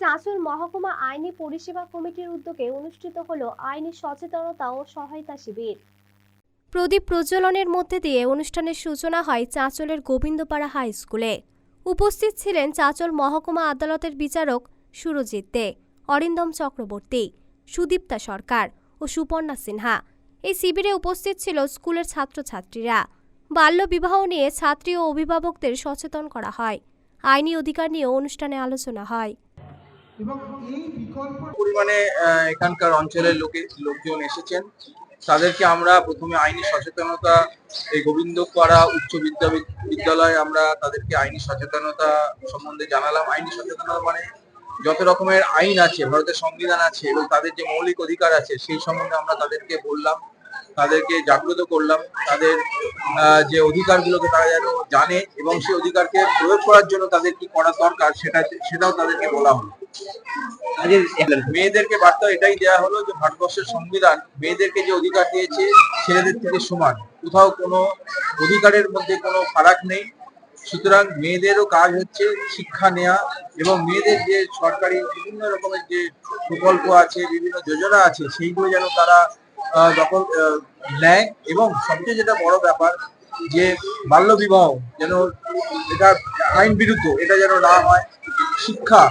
চাঁচল মহকুমা আইনি পরিষেবা কমিটির উদ্যোগে অনুষ্ঠিত হল আইনি সচেতনতা ও সহায়তা শিবির। প্রদীপ প্রজ্বলনের মধ্যে দিয়ে অনুষ্ঠানের সূচনা হয় চাঁচলের গোবিন্দপাড়া হাই স্কুলে। উপস্থিত ছিলেন চাঁচল মহকুমা আদালতের বিচারক সুরজিৎ দে, অরিন্দম চক্রবর্তী, সুদীপ্তা সরকার ও সুপর্ণা সিনহা। এই শিবিরে উপস্থিত ছিল স্কুলের ছাত্রছাত্রীরা। বাল্যবিবাহ নিয়ে ছাত্রী ও অভিভাবকদের সচেতন করা হয়। আইনি অধিকার নিয়েও অনুষ্ঠানে আলোচনা হয়। পরিমাণে এখানকার অঞ্চলের লোকে লোকজন এসেছেন। তাদেরকে আমরা প্রথমে আইনি সচেতনতা, এই গোবিন্দপাড়া উচ্চ বিদ্যা বিদ্যালয়ে আমরা তাদেরকে আইনি সচেতনতা সম্বন্ধে জানালাম। আইনি সচেতনতা মানে যত রকমের আইন আছে, ভারতের সংবিধান আছে এবং তাদের যে মৌলিক অধিকার আছে, সেই সম্বন্ধে আমরা তাদেরকে বললাম, তাদেরকে জাগ্রত করলাম, তাদের যে অধিকারগুলোকে তারা যেন জানে এবং সেই অধিকারকে প্রয়োগ করার জন্য তাদের কি করা দরকার, সেটা সেটাও তাদেরকে বলা হলো। মেয়েদেরকে বার্তা এটাই দেওয়া হলো যে ভারতবর্ষের সংবিধান মেয়েদেরকে যে অধিকার দিয়েছে, ছেলেদের থেকে সমান। কোথাও কোনো অধিকারের মধ্যে কোনো ফারাক নেই। সুতরাং মেয়েদেরও কাজ হচ্ছে শিক্ষা নেওয়া এবং মেয়েদের যে সরকারি বিভিন্ন রকমের যে প্রকল্প আছে, বিভিন্ন যোজনা আছে, সেইগুলো যেন তারা দখল নেয় এবং সবচেয়ে যেটা বড় ব্যাপার যে বাল্য বিবাহ যেন এটা আইন বিরুদ্ধ, এটা যেন না হয়। শিক্ষা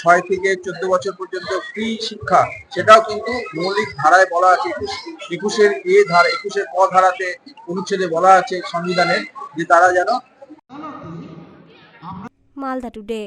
ছয় থেকে চোদ্দ বছর পর্যন্ত ফ্রি শিক্ষা, সেটাও কিন্তু মৌলিক ধারায় বলা আছে। একুশ, একুশের এ ধারা, একুশের ক ধারাতে অনুচ্ছেদে বলা আছে সংবিধানের যে তারা যেন মালদা টুডে।